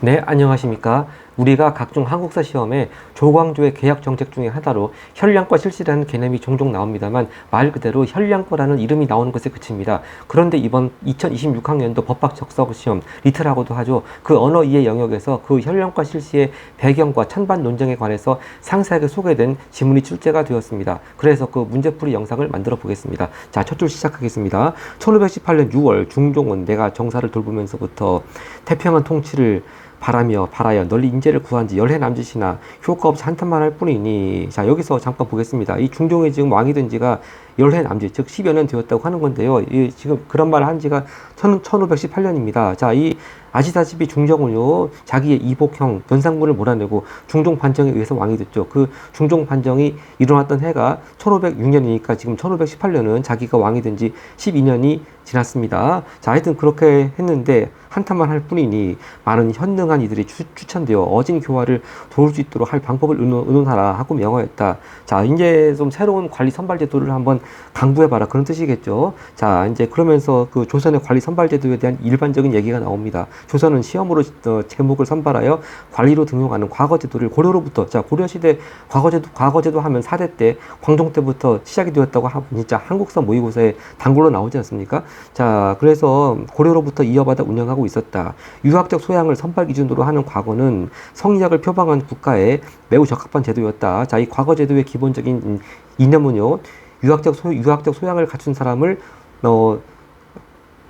네, 안녕하십니까. 우리가 각종 한국사 시험에 조광조의 계약 정책 중에 하나로 현량과 실시라는 개념이 종종 나옵니다만 말 그대로 현량과라는 이름이 나오는 것에 그칩니다. 그런데 이번 2026학년도 법학 적석 시험 리트라고도 하죠. 그 언어 이해 영역에서 그 현량과 실시의 배경과 찬반 논쟁에 관해서 상세하게 소개된 지문이 출제가 되었습니다. 그래서 그 문제풀이 영상을 만들어 보겠습니다. 자, 첫 줄 시작하겠습니다. 1518년 6월 중종은 내가 정사를 돌보면서부터 태평한 통치를 바라며 바라여 널리 인재를 구한 지 열해 남짓이나 효과 없이 한탄만 할 뿐이니 자 여기서 잠깐 보겠습니다. 이 중종이 지금 왕이 된 지가 열해 남짓 즉 10여 년 되었다고 하는 건데요. 이 지금 그런 말을 한 지가 1518년입니다. 자 이 아시다시피 중종은요 자기의 이복형 연산군을 몰아내고 중종 반정에 의해서 왕이 됐죠. 그 중종 반정이 일어났던 해가 1506년이니까 지금 1518년은 자기가 왕이 된 지 12년이 지났습니다. 자 하여튼 그렇게 했는데 한탄만 할 뿐이니 많은 현능한 이들이 추, 천되어 어진 교화를 도울 수 있도록 할 방법을 의논, 의논하라 하고 명하였다. 자 이제 좀 새로운 관리 선발 제도를 한번 강구해봐라 그런 뜻이겠죠. 자 이제 그러면서 그 조선의 관리 선발 제도에 대한 일반적인 얘기가 나옵니다. 조선은 시험으로 어, 제목을 선발하여 관리로 등용하는 과거 제도를 고려로부터 자 고려 시대 과거 제도 과거 제도 하면 사대 때 광종 때부터 시작이 되었다고 하면 진짜 한국사 모의고사에 단골로 나오지 않습니까? 자 그래서 고려로부터 이어받아 운영하고 있었다. 유학적 소양을 선발 기준으로 하는 과거는 성리학을 표방한 국가에 매우 적합한 제도였다. 자 이 과거 제도의 기본적인 이념은요 유학적 소 유학적 소양을 갖춘 사람을 어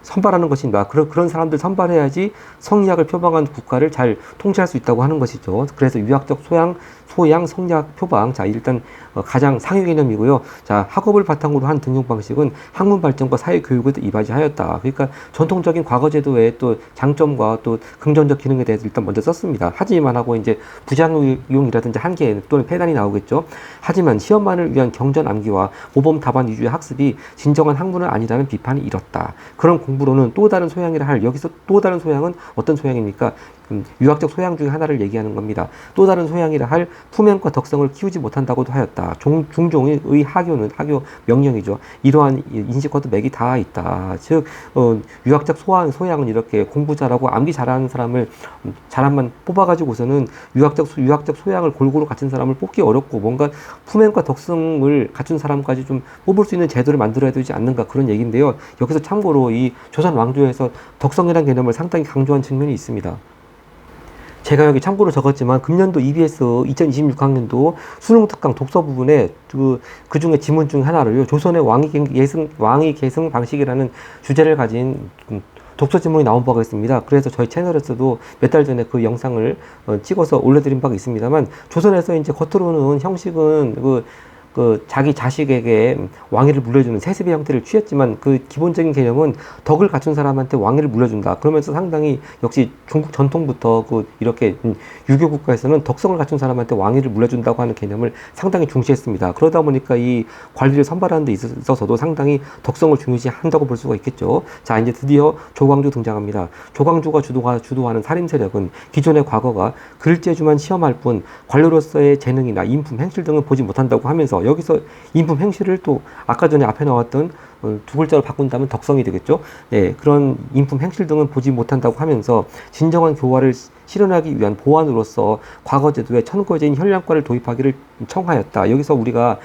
선발하는 것입니다. 그런 그런 사람들 선발해야지 성리학을 표방한 국가를 잘 통치할 수 있다고 하는 것이죠. 그래서 유학적 소양, 소양, 성리학 표방. 자, 일단 어, 가장 상위 개념이고요. 자, 학업을 바탕으로 한 등용 방식은 학문 발전과 사회 교육을 이바지하였다. 그러니까 전통적인 과거 제도의 또 장점과 또 긍정적 기능에 대해서 일단 먼저 썼습니다. 하지만 하고 이제 부작용이라든지 한계 또는 폐단이 나오겠죠. 하지만 시험만을 위한 경전 암기와 모범 답안 위주의 학습이 진정한 학문은 아니라는 비판이 일었다. 그런 공 부로는 또 다른 소양이라 할 여기서 또 다른 소양은 어떤 소양입니까? 음, 유학적 소양 중에 하나를 얘기하는 겁니다. 또 다른 소양이라 할 품행과 덕성을 키우지 못한다고도 하였다. 종, 중종의 하교는 하교 명령이죠. 이러한 인식과도 맥이 다 있다. 즉 어, 유학적 소양, 소양은 이렇게 공부 잘하고 암기 잘하는 사람을 잘한만 뽑아가지고서는 유학적 유학적 소양을 골고루 갖춘 사람을 뽑기 어렵고 뭔가 품행과 덕성을 갖춘 사람까지 좀 뽑을 수 있는 제도를 만들어야 되지 않는가 그런 얘기인데요. 여기서 참고로 이 조선 왕조에서 덕성이라는 개념을 상당히 강조한 측면이 있습니다. 제가 여기 참고로 적었지만 금년도 EBS 2026학년도 수능 특강 독서 부분에 그, 그 중에 지문 중 하나로요. 조선의 왕위 계승, 왕위 계승 방식이라는 주제를 가진 독서 지문이 나온 바가 있습니다. 그래서 저희 채널에서도 몇 달 전에 그 영상을 어, 찍어서 올려드린 바가 있습니다만 조선에서 이제 겉으로는 형식은 그, 그 자기 자식에게 왕위를 물려주는 세습의 형태를 취했지만 그 기본적인 개념은 덕을 갖춘 사람한테 왕위를 물려준다. 그러면서 상당히 역시 중국 전통부터 그 이렇게 유교 국가에서는 덕성을 갖춘 사람한테 왕위를 물려준다고 하는 개념을 상당히 중시했습니다. 그러다 보니까 이 관리를 선발하는 데 있어서도 상당히 덕성을 중요시한다고 볼 수가 있겠죠. 자, 이제 드디어 조광조 등장합니다. 조광조가 주도하, 주도하는 살인 세력은 기존의 과거가 글재주만 시험할 뿐 관료로서의 재능이나 인품, 행실 등은 보지 못한다고 하면서 여기서 인품 행실을 또 아까 전에 앞에 나왔던 어, 두 글자로 바꾼다면 덕성이 되겠죠. 네, 그런 인품 행실 등은 보지 못한다고 하면서 진정한 교화를 실현하기 위한 보완으로서 과거 제도에 천거제인 현량과를 도입하기를 청하였다. 여기서 우리가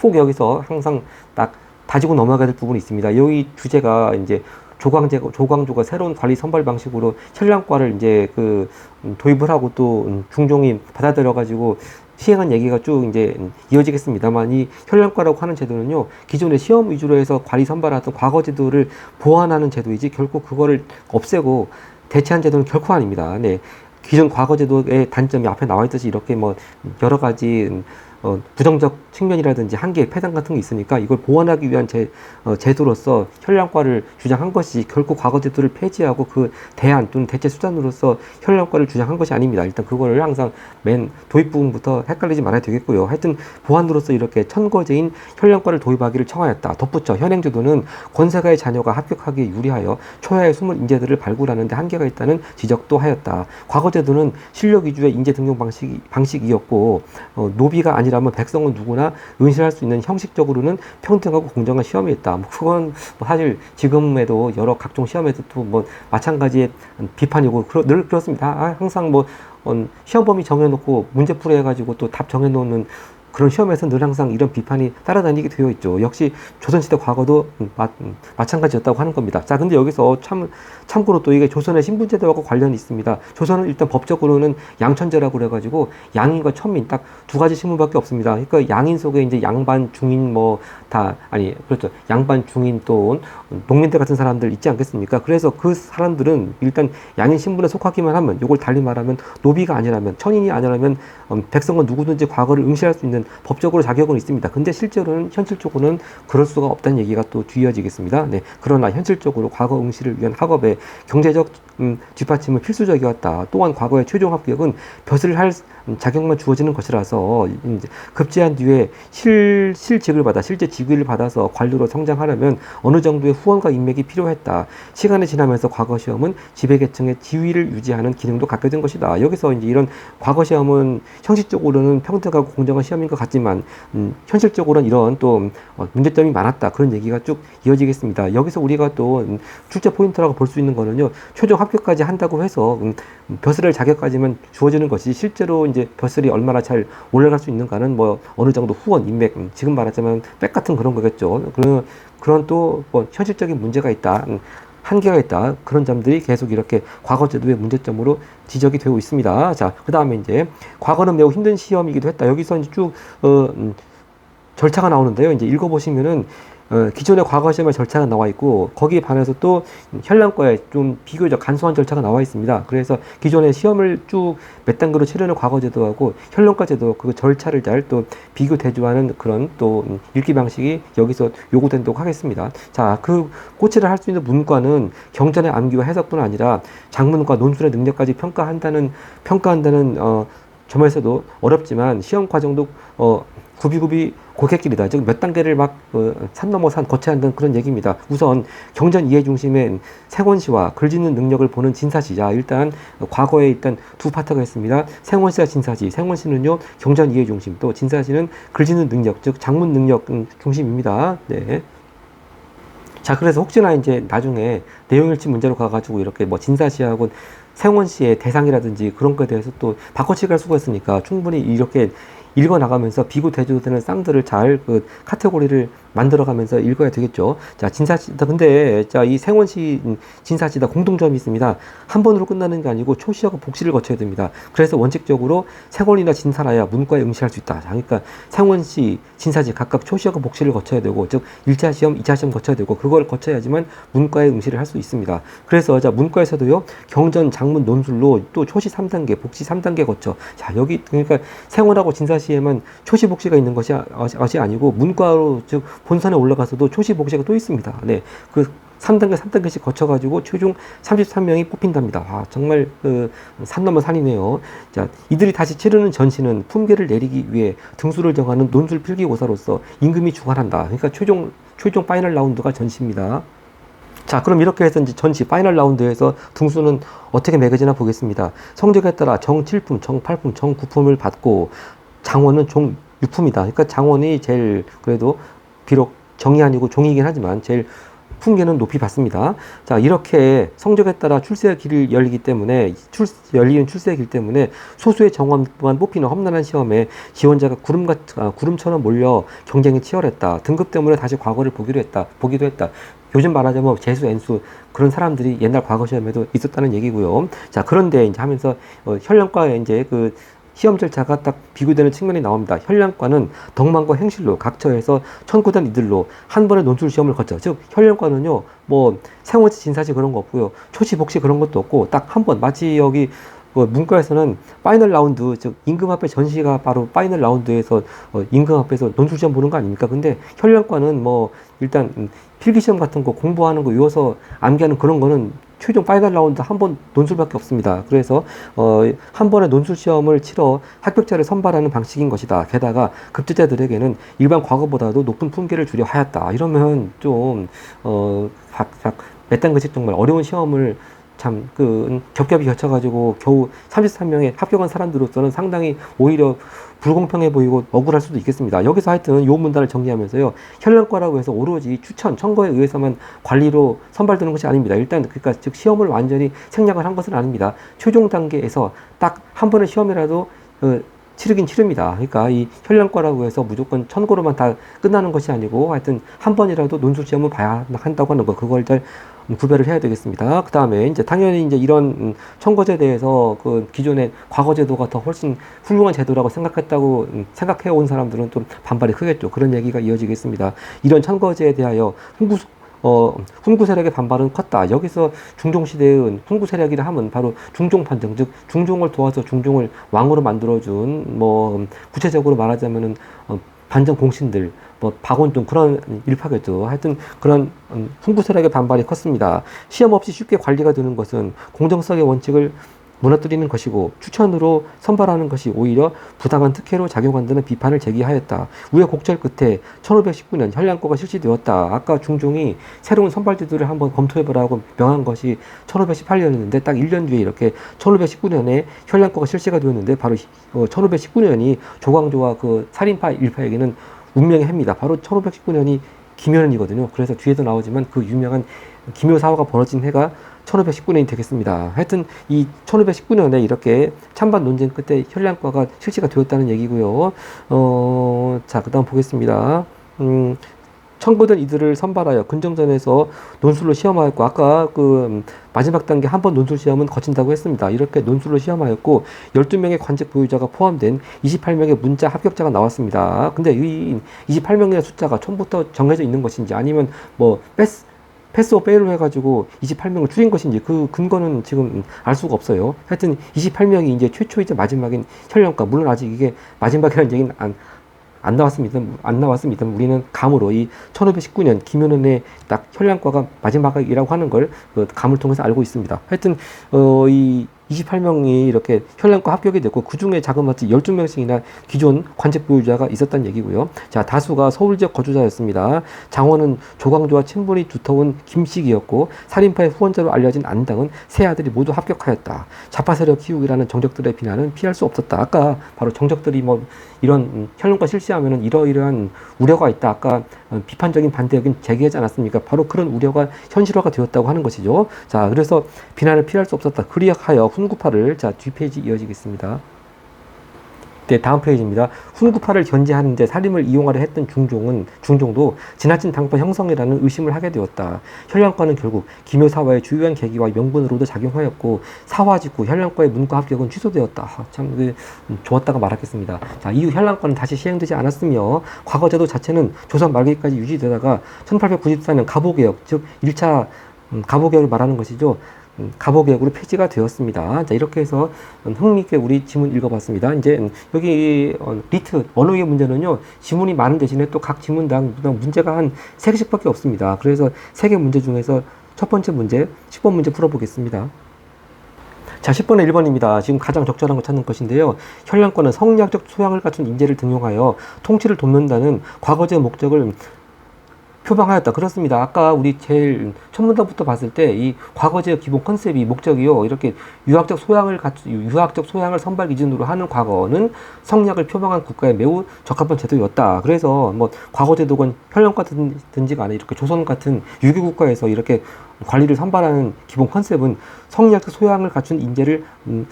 꼭 여기서 항상 딱 다지고 넘어가야 될 부분이 있습니다. 여기 주제가 이제 조광제, 조광조가 새로운 관리 선발 방식으로 현량과를 이제 그 음, 도입을 하고 또 음, 중종이 받아들여 가지고 시행한 얘기가 쭉 이제 이어지겠습니다만 이 현량과라고 하는 제도는요 기존의 시험 위주로 해서 관리 선발하던 과거 제도를 보완하는 제도이지 결코 그거를 없애고 대체한 제도는 결코 아닙니다. 네. 기존 과거 제도의 단점이 앞에 나와 있듯이 이렇게 뭐 여러 가지 어, 부정적 측면이라든지 한계, 폐단 같은 게 있으니까 이걸 보완하기 위한 제, 어, 제도로서 현량과를 주장한 것이 결코 과거 제도를 폐지하고 그 대안 또는 대체 수단으로서 현량과를 주장한 것이 아닙니다. 일단 그거를 항상 맨 도입 부분부터 헷갈리지 말아야 되겠고요. 하여튼 보완으로서 이렇게 천거제인 현량과를 도입하기를 청하였다. 덧붙여 현행 제도는 권세가의 자녀가 합격하기에 유리하여 초야의 숨은 인재들을 발굴하는 데 한계가 있다는 지적도 하였다. 과거 제도는 실력 위주의 인재 등용 방식, 방식이었고 어, 노비가 아니라 아니라면 백성은 누구나 응시할 수 있는 형식적으로는 평등하고 공정한 시험이었다. 뭐 그건 뭐 사실 지금에도 여러 각종 시험에서 또뭐 마찬가지의 비판이고 그러- 늘 그렇습니다. 아, 항상 뭐 어, 시험 범위 정해놓고 문제 풀이 해가지고 또 답 정해놓는 그런 시험에서 늘 항상 이런 비판이 따라다니게 되어 있죠. 역시 조선시대 과거도 음, 마, 음, 마찬가지였다고 하는 겁니다. 자, 근데 여기서 참, 참고로 또 이게 조선의 신분제도하고 관련이 있습니다. 조선은 일단 법적으로는 양천제라고 그래가지고 양인과 천민 딱 두 가지 신분밖에 없습니다. 그러니까 양인 속에 이제 양반, 중인 뭐 다, 아니, 그렇죠. 양반, 중인 또 농민들 같은 사람들 있지 않겠습니까? 그래서 그 사람들은 일단 양인 신분에 속하기만 하면 요걸 달리 말하면 노비가 아니라면 천인이 아니라면 음, 백성은 누구든지 과거를 응시할 수 있는 법적으로 자격은 있습니다. 근데 실제로는 현실적으로는 그럴 수가 없다는 얘기가 또 뒤이어지겠습니다. 네. 그러나 현실적으로 과거 응시를 위한 학업에 경제적 음, 뒷받침은 필수적이었다. 또한 과거의 최종 합격은 벼슬 할 음, 자격만 주어지는 것이라서 이제 급제한 뒤에 실, 실직을 받아 실제 직위를 받아서 관료로 성장하려면 어느 정도의 후원과 인맥이 필요했다. 시간이 지나면서 과거 시험은 지배계층의 지위를 유지하는 기능도 갖게 된 것이다. 여기서 이제 이런 과거 시험은 형식적으로는 평등하고 공정한 시험인 것 같지만 음, 현실적으로는 이런 또 음, 어, 문제점이 많았다. 그런 얘기가 쭉 이어지겠습니다. 여기서 우리가 또 음, 출제 포인트라고 볼 수 있는 거는요. 최종 합격까지 한다고 해서 음, 벼슬할 자격까지만 주어지는 것이 실제로 이제 벼슬이 얼마나 잘 올라갈 수 있는가는 뭐 어느 정도 후원, 인맥, 음, 지금 말하자면 백 같은 그런 거겠죠. 그런 그런 또 뭐 현실적인 문제가 있다. 음, 한계가 있다. 그런 점들이 계속 이렇게 과거 제도의 문제점으로 지적이 되고 있습니다. 자, 그 다음에 이제 과거는 매우 힘든 시험이기도 했다. 여기서 이제 쭉, 어, 음, 절차가 나오는데요. 이제 읽어보시면은 어, 기존의 과거 시험의 절차가 나와 있고 거기에 반해서 또 현랑과에 좀 비교적 간소한 절차가 나와 있습니다. 그래서 기존의 시험을 쭉 몇 단계로 치르는 과거 제도하고 현랑과 제도 그 절차를 잘 또 비교 대조하는 그런 또 음, 읽기 방식이 여기서 요구된다고 하겠습니다. 자, 그 꼬치를 할 수 있는 문과는 경전의 암기와 해석뿐 아니라 장문과 논술의 능력까지 평가한다는 평가한다는 어, 점에서도 어렵지만 시험 과정도 어, 구비구비 고객길이다. 즉 몇 단계를 막 어, 산 넘어 산 거쳐야 한다는 그런 얘기입니다. 우선 경전 이해 중심의 생원시와 글짓는 능력을 보는 진사시. 자, 일단 어, 과거에 일단 두 파트가 있습니다. 생원시와 진사시. 생원시는요 경전 이해 중심, 또 진사시는 글짓는 능력, 즉 장문 능력 음, 중심입니다. 네. 자, 그래서 혹시나 이제 나중에 내용일치 문제로 가가지고 이렇게 뭐 진사시하고 생원시의 대상이라든지 그런 거에 대해서 또 바꿔치기 할 수가 있으니까 충분히 이렇게 읽어 나가면서 비교 대조되는 쌍들을 잘 그 카테고리를 만들어가면서 읽어야 되겠죠. 자, 진사시다. 근데 자, 이 생원시 음, 진사시다 공통점이 있습니다. 한 번으로 끝나는 게 아니고 초시하고 복시를 거쳐야 됩니다. 그래서 원칙적으로 생원이나 진사라야 문과에 응시할 수 있다. 자, 그러니까 생원시, 진사시 각각 초시하고 복시를 거쳐야 되고, 즉 1차 시험, 2차 시험 거쳐야 되고, 그걸 거쳐야지만 문과에 응시를 할 수 있습니다. 그래서 자, 문과에서도요. 경전, 장문, 논술로 또 초시 3단계, 복시 3단계 거쳐. 자, 여기 그러니까 생원하고 진사시에만 초시 복시가 있는 것이, 아- 것이 아니고 문과로 즉 본선에 올라가서도 초시 복시가 또 있습니다. 네. 그 3단계, 3단계씩 거쳐가지고 최종 33명이 뽑힌답니다. 와, 정말 그 산 넘어 산이네요. 자, 이들이 다시 치르는 전시는 품계를 내리기 위해 등수를 정하는 논술 필기고사로서 임금이 주관한다. 그러니까 최종 최종 파이널 라운드가 전시입니다. 자, 그럼 이렇게 해서 이제 전시 파이널 라운드에서 등수는 어떻게 매겨지나 보겠습니다. 성적에 따라 정 7품, 정 8품, 정 9품을 받고 장원은 종 6품이다. 그러니까 장원이 제일 그래도 비록 정이 아니고 종이긴 하지만 제일 품계는 높이 받습니다. 자, 이렇게 성적에 따라 출세의 길을 열리기 때문에, 출, 열리는 출세의 길 때문에 소수의 정원만 뽑히는 험난한 시험에 지원자가 구름 같, 아, 구름처럼 몰려 경쟁이 치열했다. 등급 때문에 다시 과거를 보기로 했다. 보기도 했다. 요즘 말하자면 재수, N수 그런 사람들이 옛날 과거 시험에도 있었다는 얘기고요. 자, 그런데 이제 하면서 어, 현령과에 이제 그 시험 절차가 딱 비교되는 측면이 나옵니다. 현량과는 덕망과 행실로 각처에서 천구단 이들로 한 번의 논술 시험을 거쳐. 즉 현량과는요, 뭐 생원시 진사시 그런 거 없고요, 초시 복시 그런 것도 없고 딱 한 번 마치 여기 뭐 문과에서는 파이널 라운드 즉 임금 앞에 전시가 바로 파이널 라운드에서 어, 임금 앞에서 논술 시험 보는 거 아닙니까? 근데 현량과는 뭐 일단 음, 필기 시험 같은 거 공부하는 거 외워서 암기하는 그런 거는 최종 파이널 라운드 한 번 논술밖에 없습니다. 그래서 어, 한 번의 논술 시험을 치러 합격자를 선발하는 방식인 것이다. 게다가 급제자들에게는 일반 과거보다도 높은 품계를 주려 하였다. 이러면 좀 어, 몇 단계씩 정말 어려운 시험을 참, 그, 겹겹이 겹쳐가지고 겨우 33명에 합격한 사람들로서는 상당히 오히려 불공평해 보이고 억울할 수도 있겠습니다. 여기서 하여튼 요 문단을 정리하면서요. 현란과라고 해서 오로지 추천, 선거에 의해서만 관리로 선발되는 것이 아닙니다. 일단 그러니까 즉 시험을 완전히 생략을 한 것은 아닙니다. 최종 단계에서 딱 한 번의 시험이라도 어, 치르긴 치릅니다. 그러니까 이 현량과라고 해서 무조건 천고로만 다 끝나는 것이 아니고 하여튼 한 번이라도 논술 시험을 봐야 한다고 하는 거 그걸 잘 구별을 해야 되겠습니다. 그 다음에 이제 당연히 이제 이런 음, 청거제에 대해서 그 기존의 과거 제도가 더 훨씬 훌륭한 제도라고 생각했다고 음, 생각해 온 사람들은 또 반발이 크겠죠. 그런 얘기가 이어지겠습니다. 이런 청거제에 대하여 훈구 어, 훈구 세력의 반발은 컸다. 여기서 중종 시대의 훈구 세력이라 하면 바로 중종 판정, 즉 중종을 도와서 중종을 왕으로 만들어준 뭐 음, 구체적으로 말하자면은 어, 반정 공신들, 뭐 박원종 그런 일파겠죠. 하여튼 그런 음, 훈구 세력의 반발이 컸습니다. 시험 없이 쉽게 관리가 되는 것은 공정성의 원칙을 무너뜨리는 것이고 추천으로 선발하는 것이 오히려 부당한 특혜로 작용한다는 비판을 제기하였다. 우여곡절 끝에 1519년 현량과가 실시되었다. 아까 중종이 새로운 선발 제도를 한번 검토해보라고 명한 것이 1518년이었는데 딱 1년 뒤에 이렇게 1519년에 현량과가 실시가 되었는데 바로 1519년이 조광조와 그 살인파 일파에게는 운명의 해입니다. 바로 1519년이 김효년이거든요. 그래서 뒤에도 나오지만 그 유명한 김효 사화가 벌어진 해가 1519년이 되겠습니다. 하여튼 이 1519년에 이렇게 찬반 논쟁 끝에 현량과가 실시가 되었다는 얘기고요. 어, 자, 그 다음 보겠습니다. 음, 청구된 이들을 선발하여 근정전에서 논술로 시험하였고 아까 그 음, 마지막 단계 한 번 논술 시험은 거친다고 했습니다. 이렇게 논술로 시험하였고 12명의 관직 보유자가 포함된 28명의 문자 합격자가 나왔습니다. 근데 이 28명의 숫자가 처음부터 정해져 있는 것인지 아니면 뭐 패스 패스오 페일로 해가지고 28명을 줄인 것인지 그 근거는 지금 알 수가 없어요. 하여튼 28명이 이제 최초이자 마지막인 현령과 물론 아직 이게 마지막이라는 얘기는 안, 안 나왔습니다. 안 나왔습니다. 우리는 감으로 이 1519년 김현은의 딱 현량과가 마지막이라고 하는 걸 그 감을 통해서 알고 있습니다. 하여튼 어, 이 28명이 이렇게 현량과 합격이 됐고 그 중에 자그마치 12명씩이나 기존 관직 보유자가 있었다는 얘기고요. 자, 다수가 서울 지역 거주자였습니다. 장원은 조광조와 친분이 두터운 김씨이었고 살인파의 후원자로 알려진 안당은 세 아들이 모두 합격하였다. 자파 세력 키우기라는 정적들의 비난은 피할 수 없었다. 아까 바로 정적들이 뭐 이런 현령과 실시하면은 이러이러한 우려가 있다. 아까 비판적인 반대 의견 제기하지 않았습니까? 바로 그런 우려가 현실화가 되었다고 하는 것이죠. 자, 그래서 비난을 피할 수 없었다. 그리하여 훈구파를 자 뒷페이지 이어지겠습니다. 네, 다음 페이지입니다. 훈구파를 견제하는데 살림을 이용하려 했던 중종은 중종도 지나친 당파 형성이라는 의심을 하게 되었다. 현량과는 결국 기묘사화의 주요한 계기와 명분으로도 작용하였고 사화 직후 현량과의 문과 합격은 취소되었다. 아, 참 그, 음, 좋았다가 말하겠습니다. 자, 이후 현량과는 다시 시행되지 않았으며 과거 제도 자체는 조선 말기까지 유지되다가 1894년 가보개혁 즉 1차 음, 가보개혁을 말하는 것이죠. 음, 가보개혁으로 폐지가 되었습니다. 자, 이렇게 해서 흥미있게 우리 지문 읽어봤습니다. 이제 여기 어, 리트 언어의 문제는요, 지문이 많은 대신에 또 각 지문당 문제가 한 세개씩 밖에 없습니다. 그래서 세개 문제 중에서 첫 번째 문제, 10번 문제 풀어보겠습니다. 자, 10번에 1번입니다. 지금 가장 적절한 거 찾는 것인데요. 현량권은 성리학적 소양을 갖춘 인재를 등용하여 통치를 돕는다는 과거제 목적을 표방하였다. 그렇습니다. 아까 우리 제일 첫 문단부터 봤을 때 이 과거제의 기본 컨셉이 목적이요. 이렇게 유학적 소양을 갖추, 유학적 소양을 선발 기준으로 하는 과거는 성리학을 표방한 국가에 매우 적합한 제도였다. 그래서 뭐 과거 제도건 현령 같은든지 간에 이렇게 조선 같은 유교 국가에서 이렇게 관리를 선발하는 기본 컨셉은 성리학적 소양을 갖춘 인재를 음,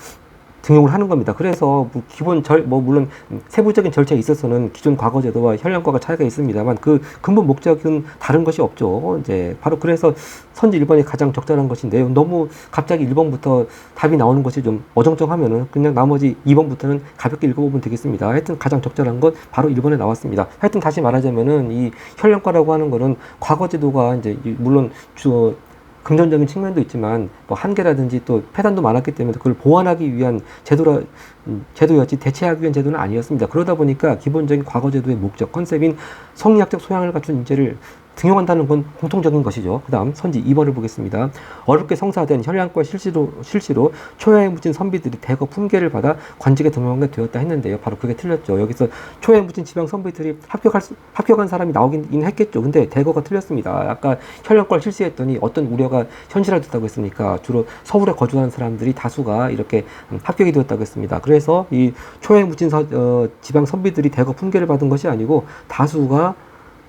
등용을 하는 겁니다. 그래서 뭐 기본 절, 뭐 물론 세부적인 절차에 있어서는 기존 과거 제도와 현령과가 차이가 있습니다만 그 근본 목적은 다른 것이 없죠. 이제 바로 그래서 선지 1번이 가장 적절한 것인데요. 너무 갑자기 1번부터 답이 나오는 것이 좀 어정쩡하면은 그냥 나머지 2번부터는 가볍게 읽어보면 되겠습니다. 하여튼 가장 적절한 건 바로 1번에 나왔습니다. 하여튼 다시 말하자면은 이 현령과라고 하는 거는 과거 제도가 이제 물론 주 금전적인 측면도 있지만 뭐 한계라든지 또 폐단도 많았기 때문에 그걸 보완하기 위한 제도라 음, 제도였지 대체하기 위한 제도는 아니었습니다. 그러다 보니까 기본적인 과거 제도의 목적 컨셉인 성리학적 소양을 갖춘 인재를 등용한다는 건 공통적인 것이죠. 그 다음 선지 2번을 보겠습니다. 어렵게 성사된 혈량과 실시로, 실시로 초야에 묻힌 선비들이 대거 품계를 받아 관직에 등용하게 되었다 했는데요. 바로 그게 틀렸죠. 여기서 초야에 묻힌 지방 선비들이 합격할 수, 합격한 사람이 나오긴 했겠죠. 근데 대거가 틀렸습니다. 아까 혈량과를 실시했더니 어떤 우려가 현실화됐다고 했습니까? 주로 서울에 거주하는 사람들이 다수가 이렇게 합격이 되었다고 했습니다. 그래서 이 초행 묻힌 서- 어, 지방 선비들이 대거 품계를 받은 것이 아니고 다수가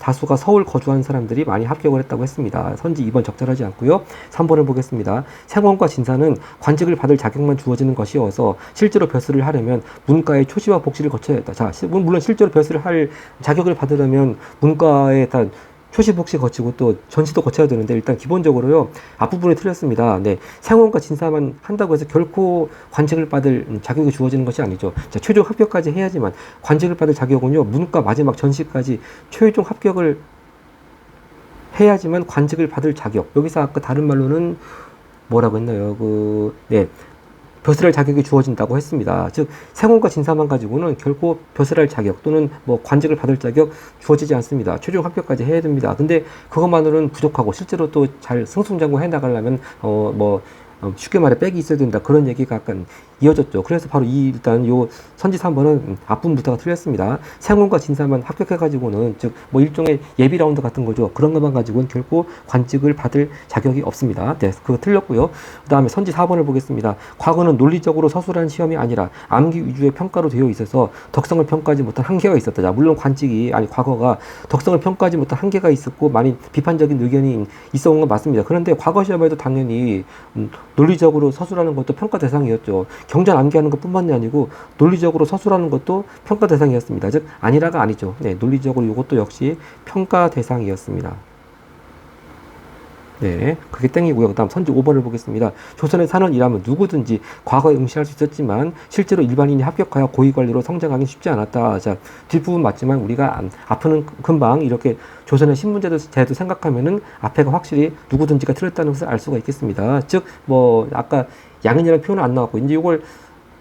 다수가 서울 거주한 사람들이 많이 합격을 했다고 했습니다. 선지 2번 적절하지 않고요. 3번을 보겠습니다. 생원과 진사는 관직을 받을 자격만 주어지는 것이어서 실제로 벼슬을 하려면 문과의 초시와 복시를 거쳐야 했다. 자, 시- 물론 실제로 벼슬을 할 자격을 받으려면 문과에 다 초시 복시 거치고 또 전시도 거쳐야 되는데 일단 기본적으로요 앞부분이 틀렸습니다. 네, 생원과 진사만 한다고 해서 결코 관직을 받을 음, 자격이 주어지는 것이 아니죠. 자, 최종 합격까지 해야지만 관직을 받을 자격은요 문과 마지막 전시까지 최종 합격을 해야지만 관직을 받을 자격. 여기서 아까 다른 말로는 뭐라고 했나요? 그, 네. 벼슬할 자격이 주어진다고 했습니다. 즉, 생원과 진사만 가지고는 결코 벼슬할 자격 또는 뭐 관직을 받을 자격 주어지지 않습니다. 최종 합격까지 해야 됩니다. 근데 그것만으로는 부족하고 실제로 또 잘 승승장구 해 나가려면, 어, 뭐, 어, 쉽게 말해 백이 있어야 된다. 그런 얘기가 약간 이어졌죠. 그래서 바로 이 일단 요 선지 3번은 앞부분부터가 틀렸습니다. 생원과 진사만 합격해가지고는 즉 뭐 일종의 예비 라운드 같은 거죠. 그런 것만 가지고는 결코 관직을 받을 자격이 없습니다. 네, 그거 틀렸고요. 그 다음에 선지 4번을 보겠습니다. 과거는 논리적으로 서술한 시험이 아니라 암기 위주의 평가로 되어 있어서 덕성을 평가하지 못한 한계가 있었다. 자, 물론 관직이 아니 과거가 덕성을 평가하지 못한 한계가 있었고 많이 비판적인 의견이 있어온 건 맞습니다. 그런데 과거 시험에도 당연히 음, 논리적으로 서술하는 것도 평가 대상이었죠. 경전 암기하는 것뿐만이 아니고 논리적으로 서술하는 것도 평가 대상이었습니다. 즉 아니라가 아니죠. 네, 논리적으로 이것도 역시 평가 대상이었습니다. 네, 그게 땡이고요. 그 다음 선지 5번을 보겠습니다. 조선의 산원이라면 누구든지 과거에 응시할 수 있었지만 실제로 일반인이 합격하여 고위관리로 성장하기 쉽지 않았다. 자, 뒷부분 맞지만 우리가 안- 앞은 금방 이렇게 조선의 신문제도 제도 생각하면은 앞에가 확실히 누구든지가 틀렸다는 것을 알 수가 있겠습니다. 즉, 뭐 아까 양인이라는 표현은 안 나왔고 이제 이걸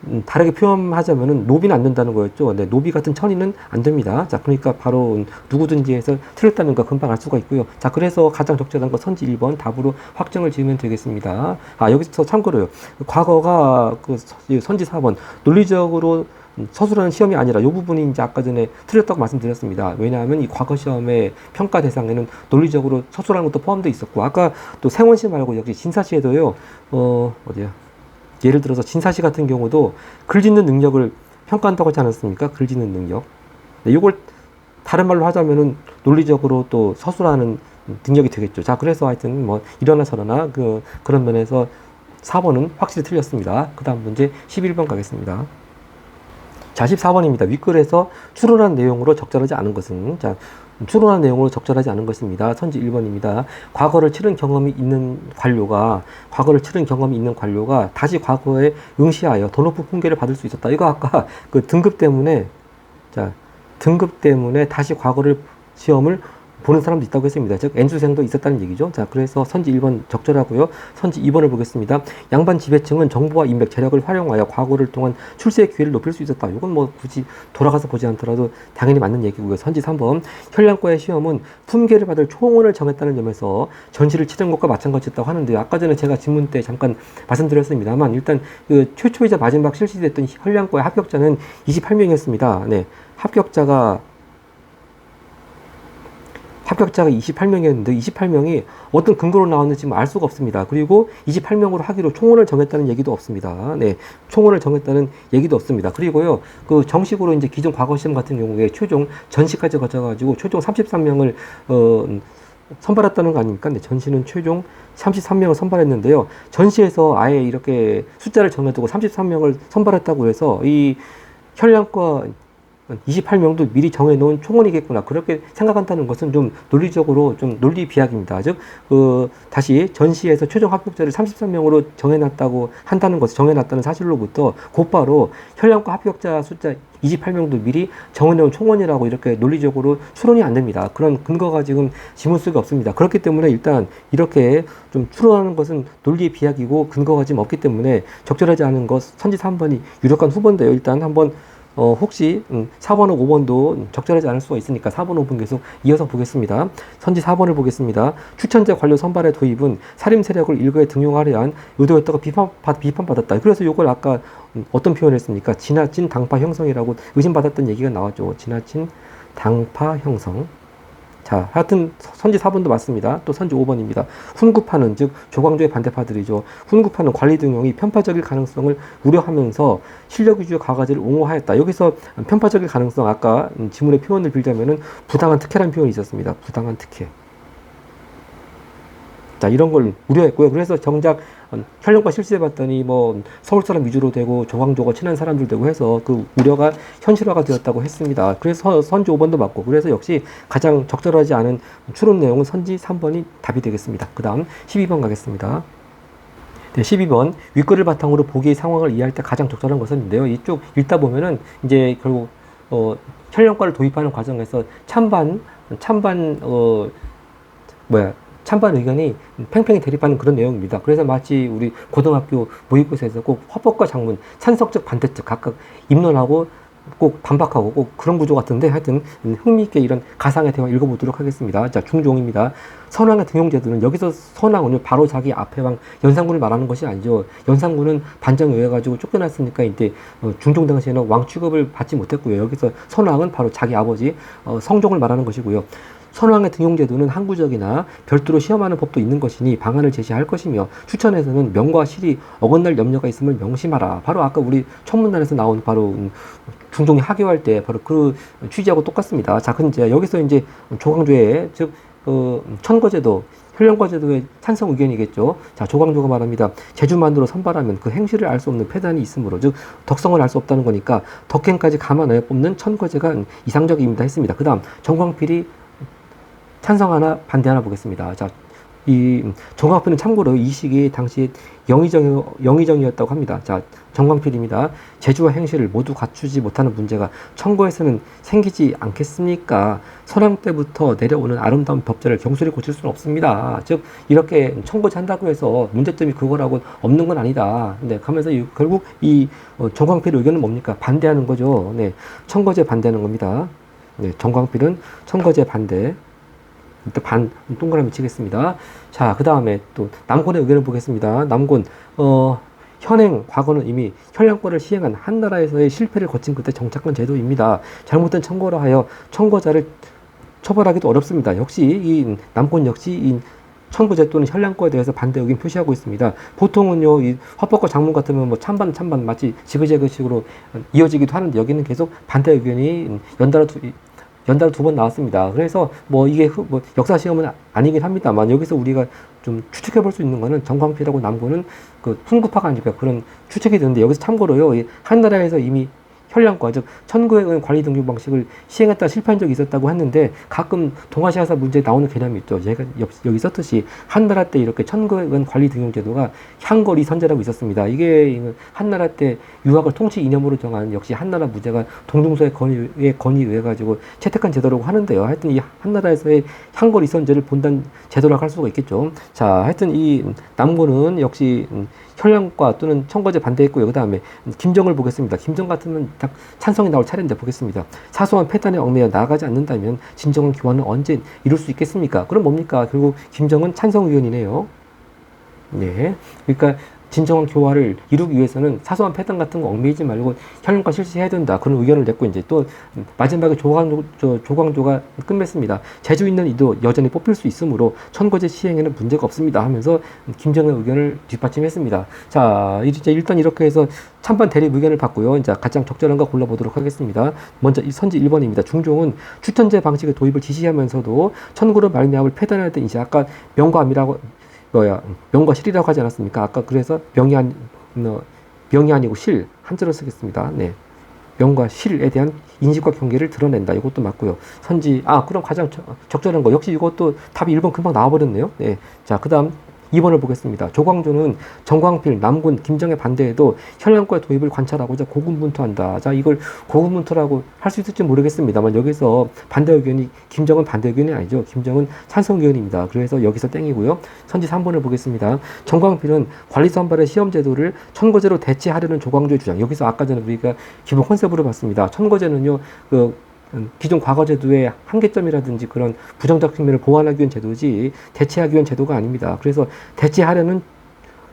음, 다르게 표현하자면은 노비는 안 된다는 거였죠. 네, 노비 같은 천의는 안 됩니다. 자, 그러니까 바로 누구든지 해서 틀렸다는 거 금방 알 수가 있고요. 자, 그래서 가장 적절한 거 선지 1번 답으로 확정을 지으면 되겠습니다. 아, 여기서 참고로요. 과거가 그 선지 4번 논리적으로 음, 서술하는 시험이 아니라 이 부분이 이제 아까 전에 틀렸다고 말씀드렸습니다. 왜냐하면 이 과거 시험의 평가 대상에는 논리적으로 서술하는 것도 포함되어 있었고 아까 또 생원시 말고 역시 진사시에도요. 어, 어디야? 예를 들어서 진사시 같은 경우도 글 짓는 능력을 평가한다고 하지 않았습니까? 글 짓는 능력. 네, 이걸 다른 말로 하자면은 논리적으로 또 서술하는 능력이 되겠죠. 자, 그래서 하여튼 뭐 이러나 저러나 그 그런 면에서 4번은 확실히 틀렸습니다. 그다음 문제 11번 가겠습니다. 자, 14번입니다. 윗글에서 추론한 내용으로 적절하지 않은 것은 자, 추론한 내용으로 적절하지 않은 것입니다. 선지 1번입니다. 과거를 치른 경험이 있는 관료가 과거를 치른 경험이 있는 관료가 다시 과거에 응시하여 더 높은 품계를 받을 수 있었다. 이거 아까 그 등급 때문에 자, 등급 때문에 다시 과거를 시험을 보는 사람도 있다고 했습니다. 즉 N수생도 있었다는 얘기죠. 자, 그래서 선지 1번 적절하고요. 선지 2번을 보겠습니다. 양반 지배층은 정보와 인맥, 재력을 활용하여 과거를 통한 출세의 기회를 높일 수 있었다. 이건 뭐 굳이 돌아가서 보지 않더라도 당연히 맞는 얘기고요. 선지 3번 현량과의 시험은 품계를 받을 총원을 정했다는 점에서 전시를 치른 것과 마찬가지였다고 하는데요. 아까 전에 제가 질문 때 잠깐 말씀드렸습니다만 일단 그 최초이자 마지막 실시됐던 현량과의 합격자는 28명이었습니다. 네. 합격자가 합격자가 28명이었는데 28명이 어떤 근거로 나왔는지 지금 알 수가 없습니다. 그리고 28명으로 하기로 총원을 정했다는 얘기도 없습니다. 네, 총원을 정했다는 얘기도 없습니다. 그리고요, 그 정식으로 이제 기존 과거 시험 같은 경우에 최종 전시까지 거쳐가지고 최종 33명을 어, 선발했다는 거 아닙니까? 네, 전시는 최종 33명을 선발했는데요. 전시에서 아예 이렇게 숫자를 정해두고 33명을 선발했다고 해서 이 현량과 28명도 미리 정해놓은 총원이겠구나. 그렇게 생각한다는 것은 좀 논리적으로 좀 논리 비약입니다. 즉, 그, 다시 전시에서 최종 합격자를 33명으로 정해놨다고 한다는 것을 정해놨다는 사실로부터 곧바로 현량과 합격자 숫자 28명도 미리 정해놓은 총원이라고 이렇게 논리적으로 추론이 안 됩니다. 그런 근거가 지금 지문수가 없습니다. 그렇기 때문에 일단 이렇게 좀 추론하는 것은 논리의 비약이고 근거가 지금 없기 때문에 적절하지 않은 것 선지 3번이 유력한 후보인데요. 일단 한번 어, 혹시 음, 4번하고 5번도 적절하지 않을 수가 있으니까 4번, 5번 계속 이어서 보겠습니다. 선지 4번을 보겠습니다. 추천자 관료 선발의 도입은 사림 세력을 일거에 등용하려 한 의도였다고 비판, 비판받았다. 그래서 이걸 아까 음, 어떤 표현을 했습니까? 지나친 당파 형성이라고 의심받았던 얘기가 나왔죠. 지나친 당파 형성. 자, 하여튼 선지 4번도 맞습니다. 또 선지 5번입니다. 훈구파는 즉 조광조의 반대파들이죠. 훈구파는 관리 등용이 편파적일 가능성을 우려하면서 실력 위주의 과가지를 옹호하였다. 여기서 편파적일 가능성 아까 음, 지문의 표현을 빌자면은 부당한 특혜라는 표현이 있었습니다. 부당한 특혜. 자, 이런 걸 우려했고요. 그래서 정작 어, 혈령과 실시해 봤더니 뭐 서울 사람 위주로 되고 조광조가 친한 사람들 되고 해서 그 우려가 현실화가 되었다고 했습니다. 그래서 선지 5번도 맞고 그래서 역시 가장 적절하지 않은 추론 내용은 선지 3번이 답이 되겠습니다. 그 다음 12번 가겠습니다. 네, 12번 윗글을 바탕으로 보기의 상황을 이해할 때 가장 적절한 것은인데요. 이쪽 읽다 보면은 이제 결국 어, 혈령과를 도입하는 과정에서 찬반 찬반 어 뭐야 찬반 의견이 팽팽히 대립하는 그런 내용입니다. 그래서 마치 우리 고등학교 모의고사에서 꼭 화법과 장문, 찬성적 반대적 각각 입론하고 꼭 반박하고 꼭 그런 구조 같은데 하여튼 흥미있게 이런 가상의 대화 읽어보도록 하겠습니다. 자, 중종입니다. 선왕의 등용제도는 여기서 선왕은 바로 자기 앞에 왕 연산군을 말하는 것이 아니죠. 연산군은 반정에 의해 가지고 쫓겨났으니까 이때 어, 중종 당시에는 왕 취급을 받지 못했고요. 여기서 선왕은 바로 자기 아버지 어, 성종을 말하는 것이고요. 선왕의 등용제도는 항구적이나 별도로 시험하는 법도 있는 것이니 방안을 제시할 것이며 추천에서는 명과 실이 어긋날 염려가 있음을 명심하라. 바로 아까 우리 청문단에서 나온 바로 음, 중종이 하교할 때 바로 그 취지하고 똑같습니다. 자, 근데 여기서 이제 조광조의 즉 어, 천거제도 혈령과제도의 찬성 의견이겠죠. 자, 조광조가 말합니다. 제주만으로 선발하면 그 행실을 알 수 없는 폐단이 있으므로, 즉 덕성을 알 수 없다는 거니까 덕행까지 감안하여 뽑는 천거제가 이상적입니다 했습니다. 그 다음 정광필이 찬성 하나 반대 하나 보겠습니다. 자, 이 정광필은 참고로 이 시기 당시 영의정 영의정이었다고 합니다. 자, 정광필입니다. 제주와 행실을 모두 갖추지 못하는 문제가 청구에서는 생기지 않겠습니까? 선왕 때부터 내려오는 아름다운 법제를 경솔히 고칠 수는 없습니다. 즉 이렇게 청구제 한다고 해서 문제점이 그거라고 없는 건 아니다. 근데 가면서 이, 결국 이 어, 정광필의 의견은 뭡니까? 반대하는 거죠. 네, 청거제 반대하는 겁니다. 네, 정광필은 청거제 반대. 반 동그라미 치겠습니다. 자, 그 다음에 또 남곤의 의견을 보겠습니다. 남곤, 어, 현행 과거는 이미 혈령권을 시행한 한 나라에서의 실패를 거친 끝에 정착한 제도입니다. 잘못된 청구로 하여 청구자를 처벌하기도 어렵습니다. 역시 이 남권 역시 이 청구제 또는 혈량권에 대해서 반대 의견 표시하고 있습니다. 보통은요, 이 화법과 장문 같으면 뭐 찬반 찬반 마치 지그재그식으로 이어지기도 하는데 여기는 계속 반대 의견이 연달아 두, 연달아 두 번 나왔습니다. 그래서 뭐 이게 후, 뭐 역사 시험은 아니긴 합니다만 여기서 우리가 좀 추측해 볼 수 있는 거는 정광필하고 남고는 그 풍급화가 아닐까 그런 추측이 되는데 여기서 참고로요, 이 한나라에서 이미 혈량과 즉 천구에 의한 관리 등급 방식을 시행했다 실패한 적이 있었다고 했는데 가끔 동아시아사 문제에 나오는 개념이 있죠. 제가 여기 썼듯이 한나라 때 이렇게 천구에 의한 관리 등급 제도가 향거리 선제라고 있었습니다. 이게 한나라 때 유학을 통치 이념으로 정한 역시 한나라 무제가 동등서의 건의에 건의 의해 가지고 채택한 제도라고 하는데요. 하여튼 이 한나라에서의 향거리 선제를 본단 제도라고 할 수가 있겠죠. 자, 하여튼 이 남고는 역시 혈량과 또는 청거제 반대했고요. 그 다음에 김정을 보겠습니다. 김정 같으면 딱 찬성이 나올 차례인데 보겠습니다. 사소한 패단에 얽매여 나아가지 않는다면 진정한 교환은 언제 이룰 수 있겠습니까? 그럼 뭡니까? 결국 김정은 찬성 의원이네요. 네. 그러니까 진정한 교화를 이루기 위해서는 사소한 패턴 같은 거 얽매이지 말고 혈연과 실시해야 된다. 그런 의견을 냈고 이제 또 마지막에 조광조, 조, 조광조가 끝맺습니다. 재주 있는 이도 여전히 뽑힐 수 있으므로 천거제 시행에는 문제가 없습니다. 하면서 김정의 의견을 뒷받침했습니다. 자, 이제 일단 이렇게 해서 찬반 대립 의견을 받고요. 이제 가장 적절한 거 골라보도록 하겠습니다. 먼저 이 선지 1번입니다. 중종은 추천제 방식의 도입을 지시하면서도 천구로 말미암을 때 이제 아까 명과암이라고 뭐야 명과 실이라고 하지 않았습니까? 아까 그래서 명이 아니 어, 명이 아니고 실 한자로 쓰겠습니다. 네. 명과 실에 대한 인식과 경계를 드러낸다. 이것도 맞고요. 선지 아 그럼 가장 적절한 거 역시 이것도 답이 1번 금방 나와버렸네요. 네. 자 그다음 2번을 보겠습니다. 조광조는 정광필, 남군, 김정의 반대에도 혈량과 도입을 관찰하고자 고군분투한다. 자, 이걸 고군분투라고 할 수 있을지 모르겠습니다만 여기서 반대 의견이 김정은 반대 의견이 아니죠. 김정은 찬성 의견입니다. 그래서 여기서 땡이고요. 선지 3번을 보겠습니다. 정광필은 관리 선발의 시험 제도를 천거제로 대체하려는 조광조의 주장. 여기서 아까 전에 우리가 기본 컨셉으로 봤습니다. 천거제는요, 그 음, 기존 과거 제도의 한계점이라든지 그런 부정적 측면을 보완하기 위한 제도지 대체하기 위한 제도가 아닙니다. 그래서 대체하려는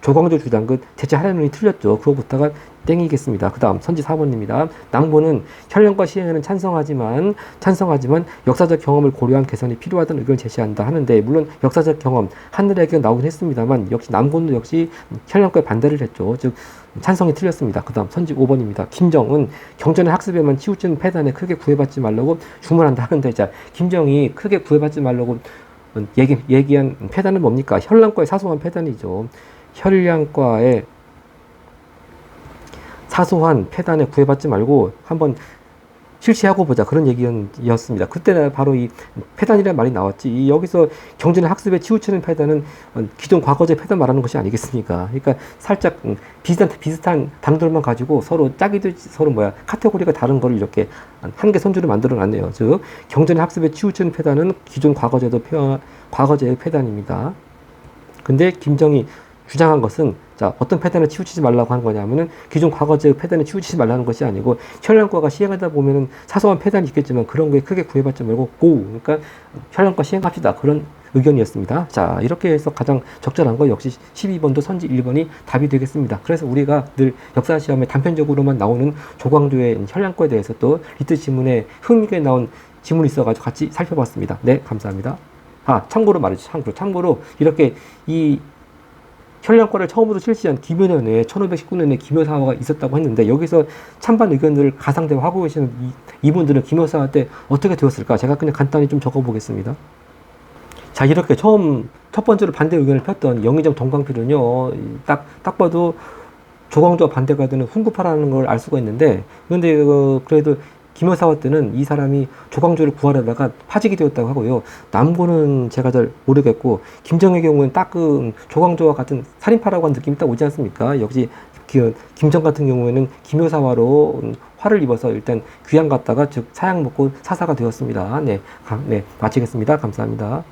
조광조 주장 그 대체하려는 틀렸죠. 그거부터가 땡이겠습니다. 그 다음 선지 4번입니다. 낭보는 혈령과 시행에는 찬성하지만 찬성하지만 역사적 경험을 고려한 개선이 필요하다는 의견을 제시한다 하는데 물론 역사적 경험 하늘의 의견 나오긴 했습니다만 역시 남곤도 역시 혈령과에 반대를 했죠. 즉 찬성이 틀렸습니다. 그 다음 선지 5번입니다. 김정은 경전의 학습에만 치우치는 패단에 크게 구애받지 말라고 주문한다 하는데 자 김정이 크게 구애받지 말라고 얘기, 얘기한 패단은 뭡니까? 혈량과의 사소한 패단이죠. 혈량과의 사소한 패단에 구애받지 말고 한번 실시하고 보자 그런 얘기였습니다. 그때 바로 이 패단이라는 말이 나왔지. 이 여기서 경전의 학습에 치우치는 패단은 기존 과거제 패단 말하는 것이 아니겠습니까? 그러니까 살짝 음, 비슷한 비슷한 당들만 가지고 서로 짜기도 서로 뭐야 카테고리가 다른 거를 이렇게 한 개 선주를 만들어 놨네요. 즉 경전의 학습에 치우치는 패단은 기존 과거제도 표 과거제의 패단입니다. 근데 김정이 주장한 것은 자 어떤 패단에 치우치지 말라고 하는 거냐면은 기존 과거제 패단에 치우치지 말라는 것이 아니고 혈량과가 시행하다 보면은 사소한 패단이 있겠지만 그런 거에 크게 구애받지 말고 고 그러니까 혈량과 시행합시다 그런 의견이었습니다. 자 이렇게 해서 가장 적절한 거 역시 12번도 선지 1번이 답이 되겠습니다. 그래서 우리가 늘 역사 시험에 단편적으로만 나오는 조광조의 혈량과에 대해서 또 리트 지문에 흥미있게 나온 지문이 있어가지고 같이 살펴봤습니다. 네 감사합니다. 아 참고로 말이죠. 참고로 참고로 이렇게 이 혈량과를 처음으로 실시한 김효년에 1519년에 김효사화가 있었다고 했는데 여기서 찬반 의견들을 가상대화 하고 계시는 이, 이분들은 김효사화 때 어떻게 되었을까? 제가 그냥 간단히 좀 적어보겠습니다. 자 이렇게 처음 첫 번째로 반대 의견을 폈던 영의정 동강필은요 딱 딱 봐도 조광조와 반대가 되는 훈구파라는 걸 알 수가 있는데 그런데 어, 그래도 김여사화 때는 이 사람이 조광조를 구하려다가 파직이 되었다고 하고요. 남고는 제가 잘 모르겠고 김정의 경우는 딱 그 조광조와 같은 살인파라고 하는 느낌이 딱 오지 않습니까? 역시 그 김정 같은 경우에는 김효사화로 화를 입어서 일단 귀양 갔다가 즉 사약 먹고 사사가 되었습니다. 네, 가- 네 마치겠습니다. 감사합니다.